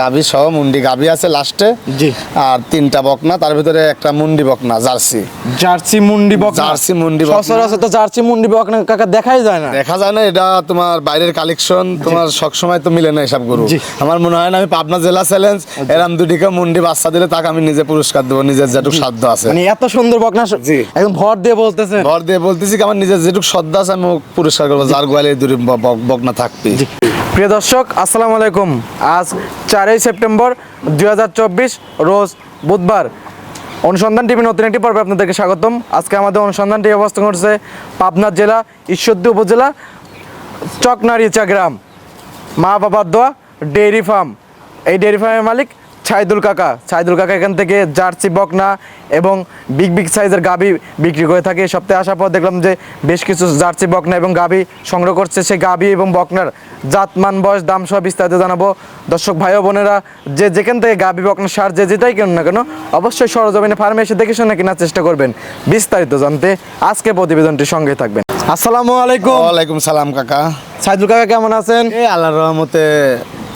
গাভি সহ মুন্ডি গাভি আছে লাস্টে। জি। আর তিনটা বকনা তার ভিতরে একটা মুন্ডি বকনা জার্সি। জার্সি মুন্ডি বকনা? জার্সি মুন্ডি বকনা। সচরাচর তো জার্সি মুন্ডি বকনা কাকা দেখাই যায় না। দেখা যায় না এটা তোমার বাইরের কালেকশন তোমার সবসময় তো মিলে না এসব গরু। আমার মনে হয় না আমি পাবনা জেলা চ্যালেঞ্জ এরম দুটিকে মুন্ডি বাচ্চা দিলে তাকে আমি নিজে পুরস্কার দেবো নিজের যেটুকু সাধ্য আছে। মানে এত সুন্দর বকনা জি। একদম ভর দিয়ে বলতেছে। ভর দিয়ে বলতেছি আমার নিজের যেটুকু শ্রদ্ধা আছে আমি পুরস্কার করব যার গোয়ালে ব- বকনা থাকবে প্রিয় দর্শক, আসসালামু আলাইকুম। আজ চারই সেপ্টেম্বর দু হাজার চব্বিশ, রোজ বুধবার। অনুসন্ধান টিভি নতুন একটি পর্বে আপনাদেরকে স্বাগতম। আজকে আমাদের অনুসন্ধানটি অবস্থান করছে পাবনা জেলা, ঈশ্বরদী উপজেলা, চকনারিচা গ্রাম। মা বাবার দোয়া, ডেইরি ফার্ম। এই ডেইরি ফার্মের মালিক ছাইদুল কাকা। ছাইদুল কাকা এখান থেকে জার্সি বকনা এবং বিগ বিগ সাইজের গাবি বিক্রি করে থাকে। সপ্তাহে আসার পর দেখলাম যে বেশ কিছু জার্সি বকনা এবং গাবি সংগ্রহ করছে সে গাবি এবং বকনার জাতমান বয়স দাম সহ বিস্তারিত জানাব। দর্শক ভাই ও বোনেরা যে যেখান থেকে গাবি বকনা সার যে যেটাই কেন না কেন অবশ্যই সরজমিনে ফার্মে এসে দেখে শুনে কেনার চেষ্টা করবেন। বিস্তারিত জানতে আজকে প্রতিবেদনটি সঙ্গে থাকবেন। আসসালামু আলাইকুম। ওয়ালাইকুম সালাম কাকা। সাইদুল কাকা কেমন আছেন? এই আল্লাহর রহমতে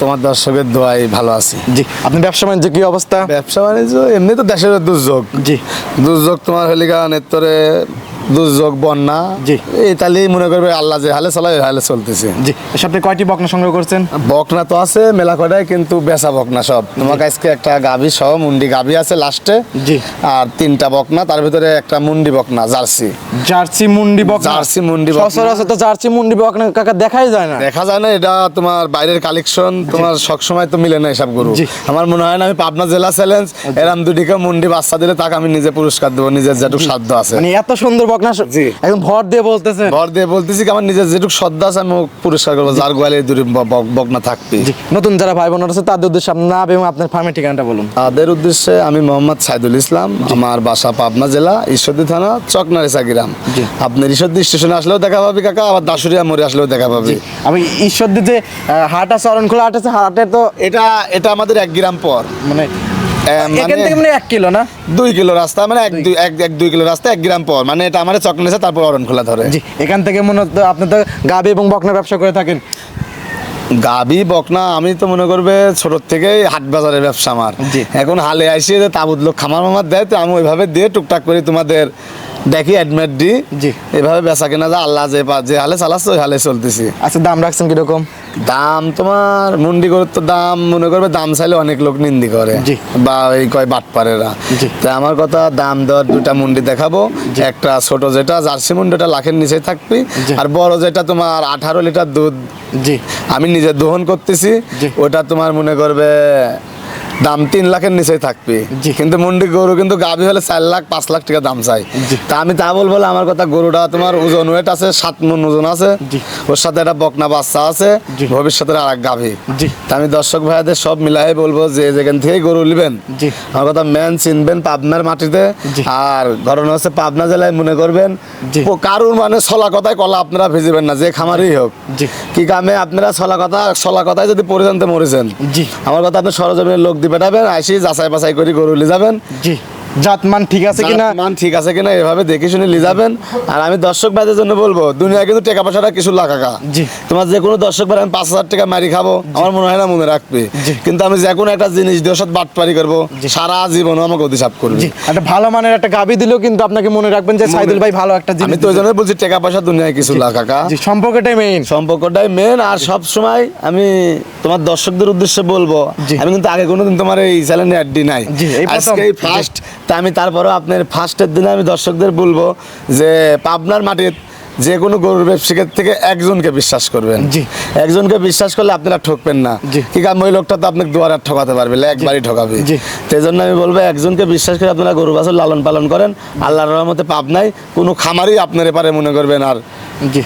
তোমার দর্শকের দোয়াই ভালো আছি। জি আপনি ব্যবসা বাণিজ্য কি অবস্থা? ব্যবসা বাণিজ্য এমনি তো দেশের দুর্যোগ। জি। দুর্যোগ তোমার হলিকা নেত্তরে দুর্যোগ বন্যা জি। এই তাহলেই মনে করবে আল্লাহ যে হালে চালায় হালে চলতেছে। জি সপ্তাহে কয়টি বকনা সংগ্রহ করছেন? বকনা তো আছে মেলা কটাই কিন্তু বেচা বকনা সব। তোমার কাছে একটা গাভি সহ মুন্ডি গাভি আছে লাস্টে। জি। আর তিনটা বকনা তার ভিতরে একটা মুন্ডি বকনা জার্সি। জার্সি মুন্ডি বকনা? জার্সি মুন্ডি। সচরাচর তো জার্সি মুন্ডি বকনা কাকা দেখাই যায় না। দেখা যায় না এটা তোমার বাইরের কালেকশন তোমার সবসময় তো মিলে না এসব গরু। আমার মনে হয় না আমি পাবনা জেলা চ্যালেঞ্জ এরম দুটিকে মুন্ডি বাচ্চা দিলে তাকে আমি নিজে পুরস্কার দেবো নিজের যেটুকু সাধ্য আছে। মানে এত সুন্দর বকনা জি। একদম ভর দিয়ে বলতেছে ভর দিয়ে বলতেছি আমার নিজের যেটুকু শ্রদ্ধা আছে আমি পুরস্কার করব। যার গোয়ালে দূরে ব- ব- বকনা থাকবে। নতুন যারা ভাই বোনেরা আছে তাদের উদ্দেশ্যে আপনার এবং আপনার ফার্মের ঠিকানাটা বলুন। তাদের উদ্দেশ্যে আমি মোহাম্মদ সাইদুল ইসলাম আমার বাসা পাবনা জেলা ঈশ্বরদী থানা চকনারিসা গ্রাম। আপনার ঈশ্বরদী স্টেশনে আসলেও দেখা পাবি কাকা আবার দাসুরিয়া মোড়ে আসলেও দেখা পাবি। আমি ঈশ্বরদী যে হাট আছে অরণখোলা হাট আছে হাটে তো এটা এটা আমাদের এক গ্রাম পর। মানে এখান মানে- থেকে মানে এক কিলো না? দুই কিলো রাস্তা মানে এক দুই এক এক দুই কিলো রাস্তা এক গ্রাম পর। মানে এটা আমার চকনেছে তারপর অরণ খোলা ধরে। জি এখান থেকে আপনি তো গাবি এবং বকনার ব্যবসা করে থাকেন। গাবি বকনা আমি তো মনে করবে ছোট থেকেই হাট বাজারের ব্যবসা আমার। এখন হালে আসিয়ে যে তাবুদ লোক খামার মামার দেয় তো আমি ওইভাবে দিয়ে টুকটাক করে তোমাদের দেখি অ্যাডমিট দিই জি। এভাবে বেচা কেনা যা আল্লাহ যে যে হালে চালাচ্ছে ওই হালে চলতেছি। আচ্ছা দাম রাখছেন কীরকম? দাম তোমার মুন্ডি করে তো দাম মনে করবে দাম চাইলে অনেক লোক নিন্দি করে। বা এই কয় বাটপারেরা। জি। তো আমার কথা দাম দেওয়ার দুটা মুন্ডি দেখাবো। একটা ছোট যেটা জার্সি মুন্ডি ওটা লাখের নিচে থাকবে। আর বড় যেটা তোমার আঠারো লিটার দুধ। জি। আমি নিজে দোহন করতেছি। ওটা তোমার মনে করবে দাম তিন লাখের নিচেই থাকবে। কিন্তু মুন্ডি গরু কিন্তু গাভী হলে চার লাখ পাঁচ লাখ টাকা দাম চাই। তা আমি তা বলব আমার কথা গরুটা তোমার ওজন ওয়েট আছে সাত মন ওজন আছে। ওর সাথে একটা বকনা বাচ্চা আছে। ভবিষ্যতের আর এক গাভী তা আমি দর্শক ভাইয়াদের সব মিলাই বলব যে যেখান থেকেই গরু নিবেন আমার কথা ম্যান চিনবেন পাবনার মাটিতে। আর ঘটনা হচ্ছে পাবনা জেলায় মনে করবেন ও কারুর মানে ছলা কথায় কলা আপনারা ভিজিবেন না যে খামারই হোক। কি কামে আপনারা ছলা কথা ছলা কথায় যদি পড়ে জানতে মরেছেন জি। আমার কথা আপনি সরজমিনের লোক দিয়ে পাঠাবেন আসি যাচাই বাছাই করে গরু যাবেন। জি। জাতমান ঠিক আছে কিনা? মান ঠিক আছে কিনা এভাবে দেখে শুনে নিয়ে যাবেন। আর আমি দর্শক ভাইদের জন্য বলব দুনিয়া কিন্তু টাকা পয়সাটা কিছু লাগাকা জি। তোমার যে কোনো দর্শক ভাই আমি পাঁচ হাজার টাকা মারি খাব আমার মনে হয় না মনে রাখবে। কিন্তু আমি যে কোনো একটা জিনিস দিয়ে সাথে বাটপারি করব সারা জীবন আমাকে অধিশাপ করবে। একটা ভালো মানের একটা গাবি দিলেও কিন্তু আপনাকে মনে রাখবেন যে সাইদুল ভাই ভালো একটা আমি তো ওই জন্য বলছি টাকা পয়সা দুনিয়ায় কিছু লাগাকা সম্পর্কটাই মেইন সম্পর্কটাই মেন আর সব সময় আমি তোমার দর্শকদের উদ্দেশ্যে বলব আমি কিন্তু আগে কোনোদিন তোমার এই চ্যানেলে অ্যাড নাই। আজকে ফার্স্ট তা আমি তারপরে আপনার ফার্স্টের দিনে আমি দর্শকদের বলব যে পাবনার মাটির যে কোনো গরুর ব্যবসায়ীর থেকে একজনকে বিশ্বাস করবেন জি। একজনকে বিশ্বাস করলে আপনারা ঠকবেন না জি। কি কারণ ওই লোকটা তো আপনাকে দুয়ার ঠকাতে পারবে একবারই ঠকাবে জি। সেই জন্য আমি বলব একজনকে বিশ্বাস করে আপনারা গরু বাছুর লালন পালন করেন আল্লাহর রহমতে পাবনাই কোনো খামারই আপনার এপারে মনে করবেন আর জি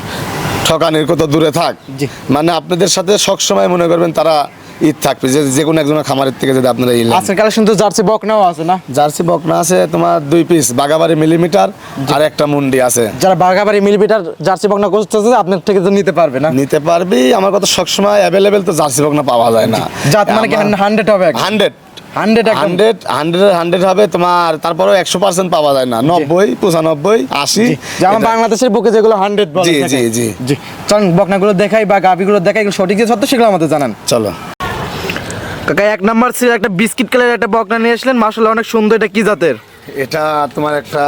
ঠকানির কত দূরে থাক জি। মানে আপনাদের সাথে সবসময় মনে করবেন তারা ঈদ থাকবে যে যে কোনো একজনের খামারের থেকে যদি আপনারা ইলেন আজকের কালেকশন তো জার্সি বকনাও আছে না? জার্সি বকনা আছে তোমার দুই পিস বাগাবাড়ি মিলিমিটার আর একটা মুন্ডি আছে। যারা বাঘাবাড়ি মিলিমিটার জার্সি বকনা করতেছে আপনার থেকে তো নিতে পারবে না? নিতে পারবি আমার কথা সবসময় অ্যাভেলেবেল তো জার্সি বকনা পাওয়া যায় না। জাত মানে কি হান্ড্রেড হবে? Hundred hundred hundred hundred hundred হবে তোমার তারপরেও একশো পার্সেন্ট পাওয়া যায় না। নব্বই পঁচানব্বই আশি। যে আমার এটা- বাংলাদেশের বুকে যেগুলো হান্ড্রেড বলে জি, থাকে। জি, জি। জি। চলুন বকনাগুলো দেখাই বা গাভিগুলো দেখাই এগুলো সঠিক যে সত্য সেগুলো আমাদের জানান। চলো। কাকা, এক নাম্বার ছিল একটা বিস্কিট কালার একটা বকনা নিয়ে আসলেন। মাসাল্লাহ অনেক সুন্দর, এটা কি জাতের? এটা তোমার একটা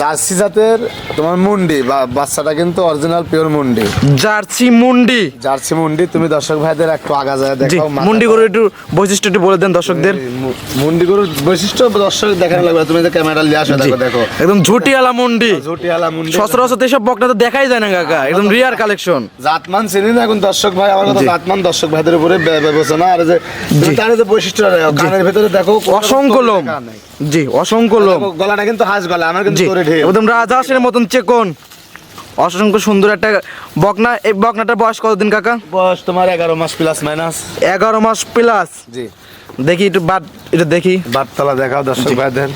জার্সি জাতের তোমার মুন্ডি বা বাচ্চাটা কিন্তু অরিজিনাল পিওর মুন্ডি। জার্সি মুন্ডি। জার্সি মুন্ডি তুমি দর্শক ভাইদের একটু আগা যায় দেখো মুন্ডি গরু একটু বৈশিষ্ট্য একটু বলে দেন দর্শকদের। মুন্ডি গরুর বৈশিষ্ট্য দর্শক দেখানো লাগবে তুমি ক্যামেরা নিয়ে আসো দেখো দেখো। একদম ঝুটিয়ালা মুন্ডি। ঝুটিয়ালা মুন্ডি। সচরাচর তো এসব বকনা তো দেখাই যায় না কাকা। একদম রিয়ার কালেকশন জাতমান চিনি না এখন দর্শক ভাই আমার কথা। জাতমান দর্শক ভাইদের উপরে বিবেচনা আর যে তার যে বৈশিষ্ট্য কানের ভিতরে দেখো কোনো অসংখ্য তোর লোম। জি অসংখ্য লোম। দেখো, গলাটা কিন্তু হাঁস গলা আমার কিন্তু একদম রাজহাঁসের মতন চেকন। অসংখ্য সুন্দর একটা বকনা। এই বকনাটার বয়স কতদিন কাকা? বয়স তোমার এগারো মাস প্লাস মাইনাস এগারো মাস প্লাস জি। দেখি একটু বাদ এটা দেখি। বারতলা দেখাও দর্শক ভাইদের।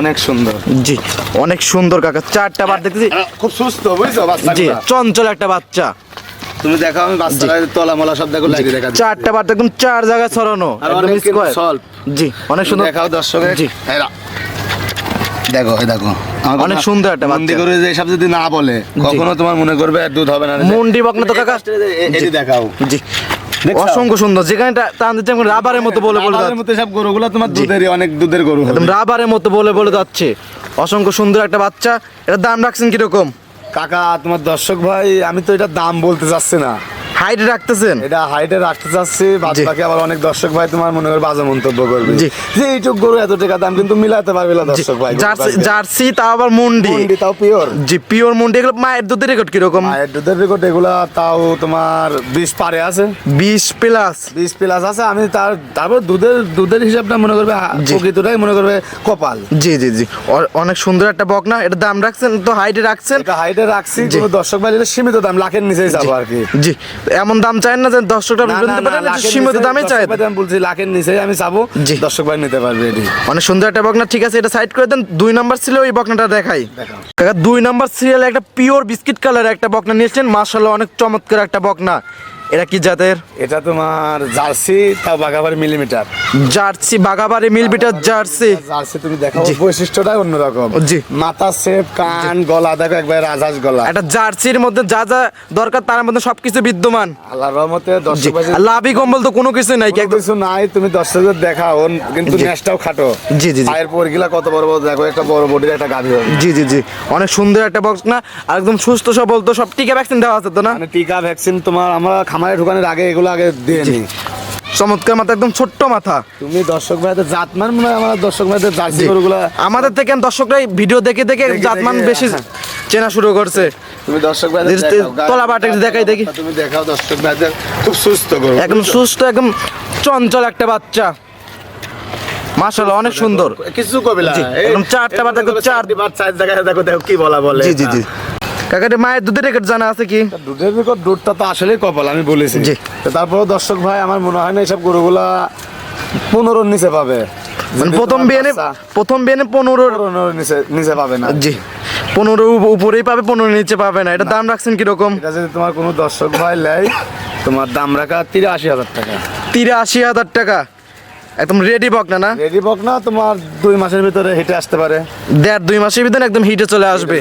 অনেক সুন্দর। জি অনেক সুন্দর কাকা। চারটা দেখতেছি। খুব সুস্থ বুঝছ জি চঞ্চল একটা বাচ্চা। তুমি দেখাও আমি বাচ্চাটা তলা মলা সব দেখো লাগিয়ে দেখা চারটা একদম চার জায়গায় ছড়ানো। একদম। জি অনেক সুন্দর। দেখাও জি। দেখো দেখো। অনেক সুন্দর একটা মন্দি করে যে সব যদি না বলে কখনো তোমার মনে করবে আর দুধ হবে না। মুন্ডি বকনা তো কাকা। এটি দেখাও। জি। অসংখ্য সুন্দর। যেখানে টান দিচ্ছে রাবারের মতো বলে বলে মতো সব গরুগুলো তোমার দুধেরই অনেক দুধের গরু একদম রাবারের মতো বলে বলে যাচ্ছে। অসংখ্য সুন্দর একটা বাচ্চা। এটা দাম রাখছেন কীরকম? কাকা তোমার দর্শক ভাই আমি তো এটা দাম বলতে চাচ্ছি না। হাইট রাখতেছেন? এটা হাইটে রাখতে চাচ্ছি। বাদ বাকি আবার অনেক দর্শক ভাই তোমার মনে করে বাজে মন্তব্য করবে। জি। যে এইটুক গরু এত টাকা দাম কিন্তু মিলাতে পারবে না দর্শক ভাই জার্সি জার্সি তা আবার মুন্ডি। মুন্ডি তাও পিওর জি পিওর মুন্ডি। এগুলো মায়ের দুধের রেকর্ড কীরকম? মায়ের দুধের রেকর্ড এগুলা তাও তোমার বিশ পারে আছে। বিশ প্লাস বিশ প্লাস আছে। আমি তার তারপর দুধের দুধের হিসাবটা মনে করবে। প্রকৃতটাই মনে করবে কপাল। জি জি জি। অনেক সুন্দর একটা বকনা। এটা দাম রাখছেন তো হাইটে রাখছেন। এটা হাইটে রাখছি। কোনো দর্শক ভাই এটা সীমিত দাম লাখের নিচেই যাব আর কি। জি। এমন দাম চাই না যে নিতে পারেন সীমিত দামে চায় চাই। আমি বলছি লাখের নিচে আমি যাব। দর্শক ভাই নিতে পারবে এটি অনেক সুন্দর একটা বকনা ঠিক আছে এটা সাইড করে দেন দুই নাম্বার ছিল ওই বকনাটা দেখাই। দুই নাম্বার সিরিয়ালে একটা পিওর বিস্কিট কালার একটা বকনা নিয়েছেন মার্শাল্লাহ অনেক চমৎকার একটা বকনা। এটা কি জাতের? এটা তোমার জার্সি তাও বাঘাবাড়ি মিলিমিটার। জার্সি বাগাবাড়ি মিলবিটার জার্সি। জার্সি তুমি দেখো ওর বৈশিষ্ট্যটাই অন্যরকম। জি। মাথা শেপ কান গলা দেখো একবার রাজহাঁস গলা। একটা জার্সির মধ্যে যা যা দরকার তার মধ্যে সবকিছু বিদ্যমান। আল্লাহর রহমতে দর্শক লাভি কম্বল তো কোনো কিছু নাই কিছু নাই তুমি দর্শকদের দেখাও কিন্তু। নেশটাও খাটো। জি, জি। পায়ের পরগুলা কত বড় বড় দেখো একটা বড় বডির একটা গাভী জি জি জি। অনেক সুন্দর একটা বক্স না আর একদম সুস্থ সবল তো সব টিকা ভ্যাকসিন দেওয়া আছে তো না? মানে টিকা ভ্যাকসিন তোমার আমরা খামারে ঢুকানোর আগে এগুলো আগে দিয়ে নিই। চমৎকার মাথা একদম ছোট্ট মাথা। তুমি দর্শক ভাইদের জাতমান মনে হয় আমার দর্শক ভাইদের জার্সি। গরুগুলা আমাদের থেকে দর্শকরাই ভিডিও দেখে দেখে জাতমান বেশি হ্যাঁ। চেনা শুরু করছে। তুমি দর্শক ভাইদের তলা বাটা দেখাই দেখি। তুমি দেখাও দর্শক ভাইদের খুব সুস্থ গরু একদম সুস্থ একদম চঞ্চল একটা বাচ্চা। মাশাআল্লাহ অনেক সুন্দর। কিছু কবে না একদম চারটা করো চার- বার চার জায়গায় দেখো দেখো কি বলা বলে। জি জি জি। কাকাটি মায়ের দুধের রেকর্ড জানা আছে কি? দুধের রেকর্ড দুধটা তো আসলেই কপাল আমি বলেছি। জি। তারপরে দর্শক ভাই আমার মনে হয় না এইসব গরুগুলা পনেরোর নিচে পাবে। মানে প্রথম বিয়ানে প্রথম বিয়ানে পনেরোর নিচে নিচে পাবে না। জি। পনেরো উপরেই পাবে পনেরো নিচে পাবে না। এটা দাম রাখছেন কীরকম? এটা যদি তোমার কোনো দর্শক ভাই লেয় তোমার দাম রাখা তিরাশি হাজার টাকা। তিরাশি হাজার টাকা। একদম রেডি বকনা না রেডি বক না তোমার দুই মাসের ভিতরে হেঁটে আসতে পারে। দেড় দুই মাসের ভিতরে একদম হিটে চলে আসবে।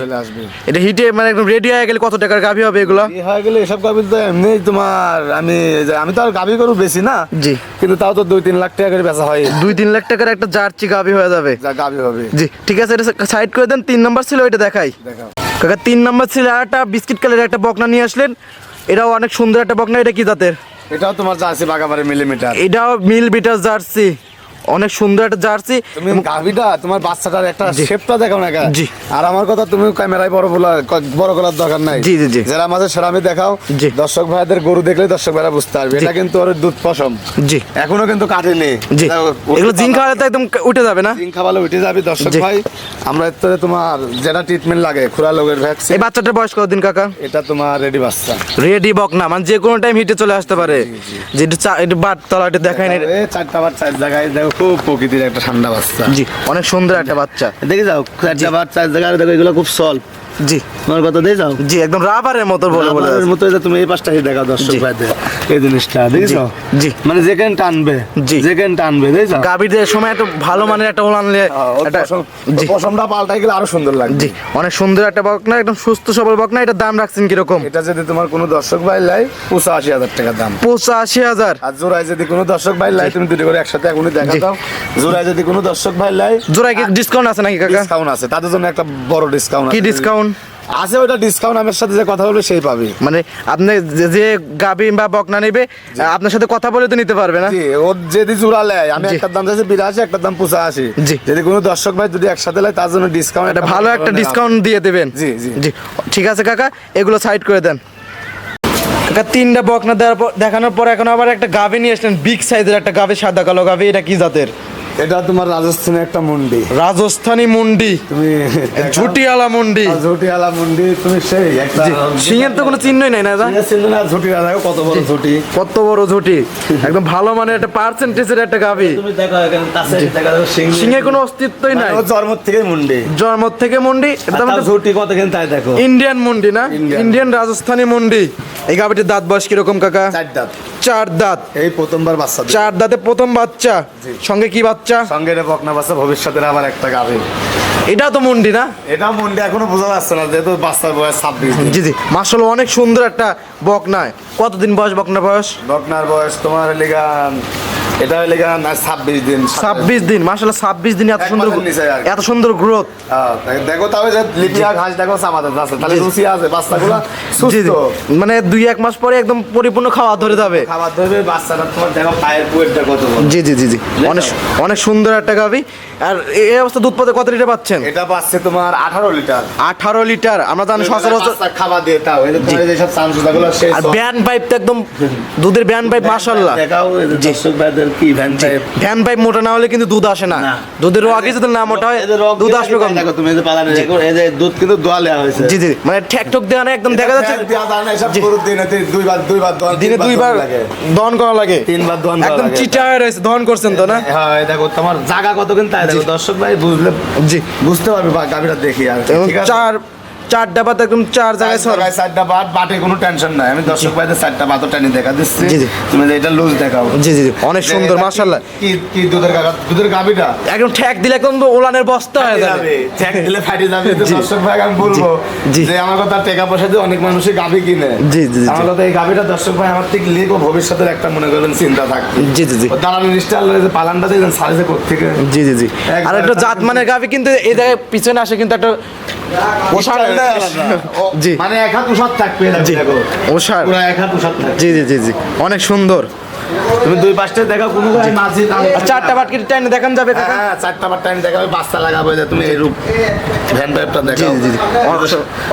এটা হিটে মানে একদম রেডি হয়ে গেলে কত টাকার গাভি হবে এগুলো? হয়ে গেলে এসব গাভি তো এমনি তোমার আমি আমি তো আর গাভি গরু বেশি না জি। কিন্তু তাও তো দুই তিন লাখ টাকা করে বেচা হয়। দুই তিন লাখ টাকার একটা জার্সি গাভি হয়ে যাবে। গাভি হবে। জি ঠিক আছে এটা সাইড করে দেন তিন নাম্বার ছিল ওইটা দেখাই। দেখাও। কাকা তিন নাম্বার ছিল একটা বিস্কিট কালারের একটা বকনা নিয়ে আসলেন। এটাও অনেক সুন্দর একটা বকনা এটা কি জাতের? এটাও তোমার জার্সি বাগাবারে মিলিমিটার। এটাও মিল বিটার জার্সি। অনেক সুন্দর একটা জার্সি। তুমি গাভিটা তোমার বাচ্চাটার একটা শেপটা দেখো না জি। আর আমার কথা তুমি ক্যামেরায় বড় বলা বড় করার দরকার নাই। জি, জি, জি। যারা মাঝে সেরামি দেখাও জি। দর্শক ভাইদের গরু দেখলে দর্শক ভাইরা বুঝতে পারবে। এটা কিন্তু ওর দুধ পশম। জি। এখনও কিন্তু কাটেনি। জি। এগুলো উঠে খাওয়ালে তো একদম উঠে যাবে না? জিঙ্ক খাওয়ালে উঠে যাবে দর্শক জি। ভাই। আমরা থেকে তোমার যেটা ট্রিটমেন্ট লাগে খুরা লোকের ভ্যাকসিন এই বাচ্চাটার বয়স কতদিন কাকা? এটা তোমার রেডি বাচ্চা। রেডি বক না মানে যে কোনো টাইম হিটে চলে আসতে পারে। যে একটু বাট তলাটা দেখায় না। এই চারটা বার চার জায়গায় দেখো খুব প্রকৃতির একটা ঠান্ডা বাচ্চা। জি অনেক সুন্দর একটা বাচ্চা। দেখে যাও চারটা বাচ্চা জায়গায় দেখো এগুলো খুব সল জি। তোমার কথা দিয়ে যাও? জি একদম রাবারের মতো বলে বলে রাবারের মতো এটা তুমি এই পাশটা দেখাও দর্শক ভাইদের এই জিনিসটা দেখছ? জি। মানে যেখানে টানবে জি। যেখানে টানবে দেখছ? গাভীর সময় একটা ভালো মানের একটা ওলান নিয়ে একটা জি। পশমটা পাল্টাই গেলে আরও সুন্দর লাগবে। জি অনেক সুন্দর একটা বকনা একদম সুস্থ সবল বকনা এটার দাম রাখছেন কীরকম? এটা যদি তোমার কোনো দর্শক ভাই লাই পঁচাশি হাজার টাকা দাম। পঁচাশি হাজার। আর জোড়ায় যদি কোনো দর্শক ভাই লাই তুমি দুটো করে একসাথে এখনই দেখা। দাও। জোড়ায় যদি কোনো দর্শক ভাই লাই জোড়ায় কি ডিসকাউন্ট আছে নাকি কাকা? ডিসকাউন্ট আছে। তাদের জন্য একটা বড় ডিসকাউন্ট কি ডিসকাউন্ট আছে ওটা ডিসকাউন্ট আমার সাথে যে কথা বলবে সেই পাবে। মানে আপনি যে- যে গাবি বা বকনা নেবে আপনার সাথে কথা বলে তো নিতে পারবে না? জি ও যদি জোড়া লেয় আমি জি। একটার দাম চাইছি বিরাশি একটার দাম পঁচাশি। জি। যদি কোনো দর্শক ভাই যদি একসাথে লেয় তার জন্য ডিসকাউন্ট একটা ভালো একটা ডিসকাউন্ট দিয়ে দেবেন। জি, জি। জি। ঠিক আছে কাকা এগুলো সাইড করে দেন। কাকা তিনটা বকনা দেওয়ার পর দেখানোর পর এখন আবার একটা গাভি নিয়ে আসলেন বিগ সাইজের একটা গাভি সাদা কালো গাভি এটা কি জাতের? এটা তোমার রাজস্থানের একটা মন্ডি। রাজস্থানী মুন্ডি। তুমি ঝুটিয়ালা মুন্ডি। ঝুটিওয়ালা মন্ডি তুমি সেই একটা সিংহের তো কোনো চিহ্নই নাই না দা? না ঝুটিওয়ালা কত বড় ঝুটি। কত বড় ঝুটি। একদম ভালো মানে একটা পার্সেন্টেজের একটা গাভি। তুমি দেখো এখানে কাছে দেখা সিং সিংহের। কোনো অস্তিত্বই নাই। ও জন্ম থেকে মুন্ডি। জন্ম থেকে মুন্ডি তার আমাদের ঝুটি কত কেন তাই দেখো। ইন্ডিয়ান মুন্ডি না? ইন্ডিয়ান রাজস্থানী মুন্ডি। এই গাভিটির দাঁত বয়স কীরকম কাকা? চার দাঁত। চার দাঁত। এই প্রথমবার বাচ্চা চার দাঁতে প্রথম বাচ্চা। সঙ্গে কি বাচ্চা? সঙ্গে এটা বকনা বাচ্চা ভবিষ্যতের আবার একটা গাভী। এটাও তো মন্ডি না? এটা মন্ডি এখনও বোঝা যাচ্ছে না যেহেতু বাচ্চার বয়স ছাব্বিশ জি জি। মাসাল অনেক সুন্দর একটা বকনায় কতদিন বয়স বকনা বয়স? বকনার বয়স তোমার লেগা এটা লেগা না ছাব্বিশ দিন ছাব্বিশ দিন মাসাল ছাব্বিশ দিন এত সুন্দর এত সুন্দর গ্রোথ। দেখো তাহলে যে লিপিয়া ঘাস দেখো চামাতে আছে। তাহলে। রুচি আছে বাচ্চাগুলো সুস্থ। মানে দুই এক মাস পরে একদম পরিপূর্ণ খাওয়া ধরে যাবে। ধরবে বাচ্চাটা তোমার দেখো পায়ের পুয়েরটা কত বড়। জি জি জি জি। অনেক অনেক সুন্দর একটা গাভি। আর এই অবস্থা দুধ পাতে কত লিটার পাচ্ছেন? এটা পাচ্ছে তোমার আঠারো লিটার। আঠারো লিটার। আমরা জানি সচরাচর খাবার দিয়ে তাও এই যে চামচুদাগুলো সেই আর ব্যান পাইপ তো একদম দুধের ব্যান পাইপ মাশাল্লাহ দেখাও দর্শক ভাইদের। কি ভ্যান পাইপ মোটা না হলে কিন্তু দুধ আসে না। দুধের আগে যদি না মোটা হয় দুধ আসবে কম দেখো তুমি এই যে দুধ কিন্তু দোয়া লেয়া হয়েছে। জি জি মানে ঠেক ঠক দেওয়া না একদম দেখা যাচ্ছে দুইবার দুইবার দিনে দুইবার। দহন করা লাগে। তিনবার দেওয়া একদম লাগে। চিটা হয়ে রয়েছে দহন করছেন তো না? হ্যাঁ দেখো তোমার জায়গা কত কিন্তু তাই দেখো দর্শক ভাই বুঝলে জি। বুঝতে পারবে বা গাভিটা দেখি আর? চার চার ডাবাতে একদম চার জায়গায় চার সর চারটা বাট কোনো টেনশন নাই। আমি দর্শক ভাইদের চারটা বাতও টানি দেখা দিচ্ছি। জি, জি। তুমি এটা লুজ দেখাও। জি জি অনেক সুন্দর এটা কি- কি দুধের গাভা দুধের গাভিটা? একদম ঠ্যাক দিলে একদম ওলানের বস্তা হয়ে যাবে। ঠ্যাক দিলে ফাটি যাবে দর্শক ভাই আমি বলব যে আমার কথা টাকা পয়সা দিয়ে অনেক মানুষই গাভি কিনে। জি, জি, জি। আমার কথা এই গাভিটা দর্শক ভাই আমার ঠিক লিখ ও ভবিষ্যতের একটা মনে করবেন চিন্তা থাকবে। জি জি জি। দালালি নিষ্ঠা যে পালানটা সারিতে কোথেকে জি জি জি। আর একটা জাত মানে গাভি কিন্তু এই জায়গায় পিছনে আসে কিন্তু একটা জি। মানে এক হাত উষাদ থাকবে জি। দেখো। পুরো এক হাত উষাদ জি জি জি জি। অনেক সুন্দর। তুমি দুই পাশটা দেখো কোনো মাঝি আর চারটা বাটকির টাইম দেখান যাবে হ্যাঁ চারটা বার টাইম দেখাবে বাচ্চা লাগাবে যে তুমি এই রূপ ভ্যান পাইপটা জি জি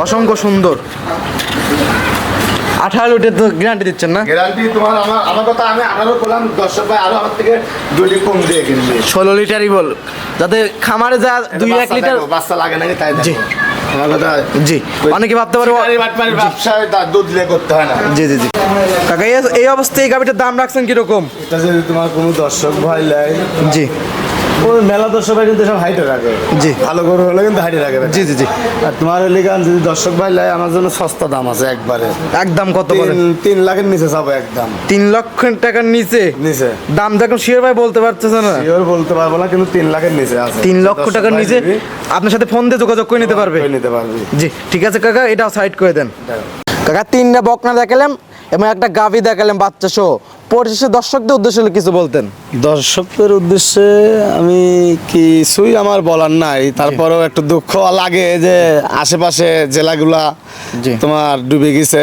অসংখ্য সুন্দর। আঠারো লিটার তো গ্যারান্টি দিচ্ছেন না? গ্যারান্টি তোমার আমার আমার কথা আমি আঠারো করলাম দর্শক ভাই আরও আমার থেকে দুই লিটার কম দিয়ে কিনবে। ষোলো লিটারই বল। যাতে খামারে যা দুই এক লিটার বাচ্চা লাগে নাকি তাই জি। আমার কথা জি। অনেকে ভাবতে পারে ও- শিকারি বাটপারি ব্যবসায় দুধ দিয়ে করতে হয় না। জি জি জি। কাকা এই- অবস্থায় এই গাভিটার দাম রাখছেন কীরকম? এটা যদি তোমার কোনো দর্শক ভয় লাগে জি। মেলা দর্শক ভাই কিন্তু সব হাইটে রাখে। জি। ভালো গরু হলে কিন্তু হাইটে রাখে জি জি জি। আর তোমার হলে যদি দর্শক ভাই লাই আমার জন্য সস্তা দাম আছে একবারে। একদম কত তিন বলেন তিন লাখের নিচে যাব একদম তিন লক্ষ টাকার নিচে? নিচে। দাম যখন শিওর ভাই বলতে পারতেছে না। শিওর বলতে পারব না কিন্তু তিন লাখের নিচে আছে। তিন লক্ষ টাকার নিচে আপনার সাথে ফোন দিয়ে যোগাযোগ করে নিতে পারবে। নিতে পারবি। জি ঠিক আছে কাকা এটাও সাইড করে দেন। কাকা তিনটা বকনা দেখালাম এবং একটা গাভি দেখালাম বাচ্চা শো পরিশেষে দর্শকদের উদ্দেশ্যে হলে কিছু বলতেন। দর্শকদের উদ্দেশ্যে আমি কিছুই আমার বলার নাই। তারপরেও একটু দুঃখ লাগে যে আশেপাশে জেলাগুলা। তোমার ডুবে গেছে।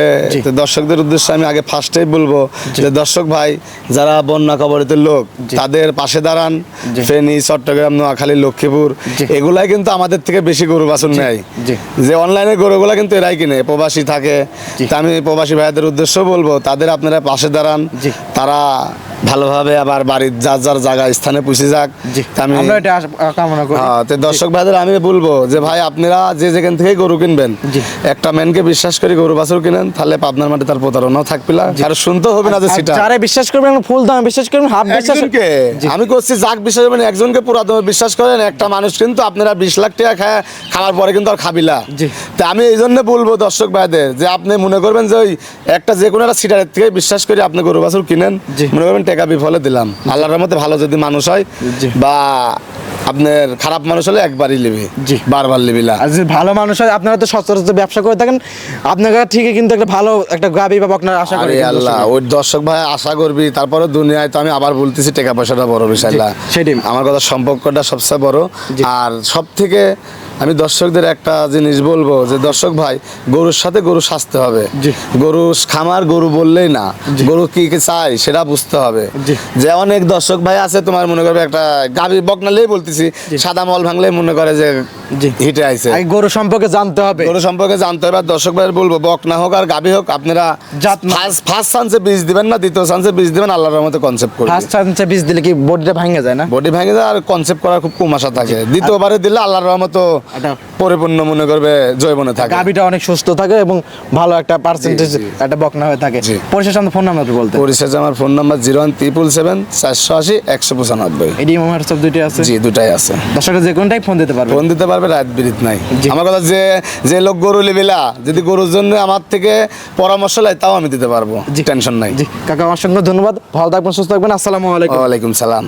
দর্শকদের উদ্দেশ্যে আমি আগে ফার্স্টেই বলব যে দর্শক ভাই যারা বন্যা কবলিত লোক। তাদের পাশে দাঁড়ান। ফেনী চট্টগ্রাম নোয়াখালী লক্ষ্মীপুর। এগুলাই কিন্তু আমাদের থেকে বেশি গরু বাছুর নেয়। যে অনলাইনে গরুগুলা কিন্তু এরাই কিনে প্রবাসী থাকে। তা আমি প্রবাসী ভাইদের উদ্দেশ্য বলব তাদের আপনারা পাশে দাঁড়ান। তারা ভালোভাবে আবার বাড়ির যার যার জায়গা স্থানে পুষে যাক। আমি কামনা করি। হ্যাঁ, তো দর্শক ভাইদের আমি বলব যে ভাই আপনারা যে যেখান থেকে গরু কিনবেন একটা ম্যানকে বিশ্বাস করে গরু বাছুর কিনেন তাহলে পাবনার মাঠে তার প্রতারণাও থাকবে না আর শুনতে হবে না যে সেটা। যারা বিশ্বাস করবেন ফুল দামে বিশ্বাস করবেন হাফ বিশ্বাস আমি করছি যাক বিশ্বাস করবেন একজনকে পুরা দমে বিশ্বাস করেন একটা মানুষ কিন্তু আপনারা বিশ লাখ টাকা খায় খাওয়ার পরে কিন্তু আর খাবিলা। তা আমি এই জন্য বলব দর্শক ভাইদের যে আপনি মনে করবেন যে ওই একটা যে কোনো একটা সিটারের থেকে বিশ্বাস করে আপনি গরু বাছুর কিনেন। মনে করবেন টাকা বিফলে দিলাম। আল্লাহর রহমতে ভালো যদি মানুষ হয় বা আপনার খারাপ মানুষ হলে একবারই লিবি জি। বারবার লিবিলা আর যদি ভালো মানুষ হয় আপনারা তো সচরাচর ব্যবসা করে থাকেন। আপনারা ঠিকই কিন্তু একটা ভালো একটা গাবি বা আপনার আশা করি। আল্লাহ ওই দর্শক ভাই আশা করবি তারপরে দুনিয়ায় তো আমি আবার বলতেছি টাকা পয়সাটা বড় বিষয় না সেটাই। আমার কথা সম্পর্কটা সবচেয়ে বড়। আর সব থেকে আমি দর্শকদের একটা জিনিস বলব যে দর্শক ভাই গরুর সাথে গরু সাজতে হবে। গরু খামার গরু বললেই না। গরু কি কি চাই সেটা বুঝতে হবে। যে অনেক দর্শক ভাই আছে তোমার মনে করবে একটা গাভি বকনালেই বলতেছি সাদা মল ভাঙলেই মনে করে যে হিটে আইছে। গরু সম্পর্কে জানতে হবে। গরু সম্পর্কে জানতে হবে আর দর্শক ভাই বলব বক না হোক আর গাভি হোক আপনারা ফার্স্ট ফার্স্ট চান্সে বীজ দিবেন না দ্বিতীয় চান্সে বীজ দিবেন আল্লাহর রহমতে কনসেপ্ট করবেন ফার্স্ট চান্সে বীজ দিলে কি বডিটা ভাঙে যায় না? বডি ভাঙে যায় আর কনসেপ্ট করার খুব কম আশা থাকে দ্বিতীয়বারে দিলে আল্লাহর রহমতে একটা পরিপূর্ণ মনে করবে জয়বনে থাকে। গাবিটা অনেক সুস্থ থাকে এবং ভালো একটা পার্সেন্টেজ একটা বকনা হয়ে থাকে। পরিশেষে আমাদের ফোন নাম্বার বলতে? পরিশেষে আমার phone number zero one triple seven চারশো আশি একশো পঁচানব্বই। এডি হোয়াটসঅ্যাপ দুইটি আছে? জি দুটাই আছে। দর্শকরা যে কোনটাই ফোন দিতে পারবে। ফোন দিতে পারবে রাত বিরিত নাই। আমার কথা যে যে লোক গরু লিবিলা যদি গরুর জন্য আমার থেকে পরামর্শ লাই তাও আমি দিতে পারব। জি। টেনশন নাই। জি কাকা অসংখ্য ধন্যবাদ। ভালো থাকবেন সুস্থ থাকবেন। আসসালামু আলাইকুম। ওয়ালাইকুম সালাম।